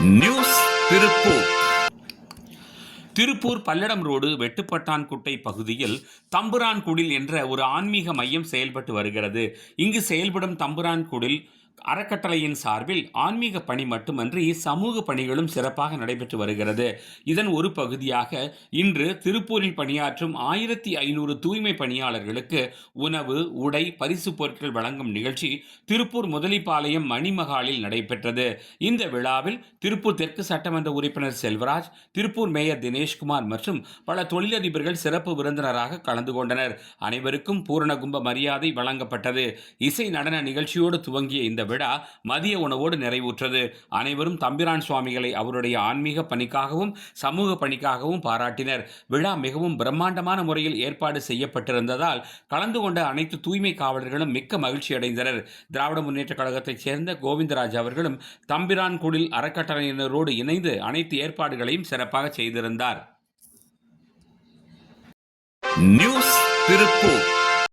News Tiruppur. Tiruppur Palladam road Vettupattankuttai பகுதியில் தம்புரான்குடில் என்ற ஒரு ஆன்மீக மையம் செயல்பட்டு வருகிறது. இங்கு செயல்படும் தம்புரான்குடில் அறக்கட்டளையின் சார்பில் ஆன்மீக பணி மட்டுமன்றி சமூக பணிகளும் சிறப்பாக நடைபெற்று வருகிறது. இதன் ஒரு பகுதியாக இன்று திருப்பூரில் பணியாற்றும் ஆயிரத்தி ஐநூறு தூய்மை பணியாளர்களுக்கு உணவு உடை பரிசு பொருட்கள் வழங்கும் நிகழ்ச்சி திருப்பூர் முதலிப்பாளையம் மணிமகாலில் நடைபெற்றது. இந்த விழாவில் திருப்பூர் தெற்கு சட்டமன்ற உறுப்பினர் செல்வராஜ் திருப்பூர் மேயர் தினேஷ்குமார் மற்றும் பல தொழிலதிபர்கள் சிறப்பு விருந்தினராக கலந்து கொண்டனர். அனைவருக்கும் பூரணகும்ப மரியாதை வழங்கப்பட்டது. இசை நடன நிகழ்ச்சியோடு துவங்கிய இந்த விழா மதிய உணவோடு நிறைவுற்றது. அனைவரும் தம்பிரான் சுவாமிகளை அவருடைய ஆன்மீக பணிக்காகவும் சமூக பணிக்காகவும் பாராட்டினர். விழா மிகவும் பிரம்மாண்டமான முறையில் ஏற்பாடு செய்யப்பட்டிருந்ததால் கலந்து கொண்ட அனைத்து தூய்மை காவலர்களும் மிக்க மகிழ்ச்சி அடைந்தனர். திராவிட முன்னேற்றக் கழகத்தைச் சேர்ந்த கோவிந்தராஜ் அவர்களும் தம்பிரான் குடில் அறக்கட்டளையினரோடு இணைந்து அனைத்து ஏற்பாடுகளையும் சிறப்பாக செய்திருந்தார். நியூஸ் திருப்பூர்.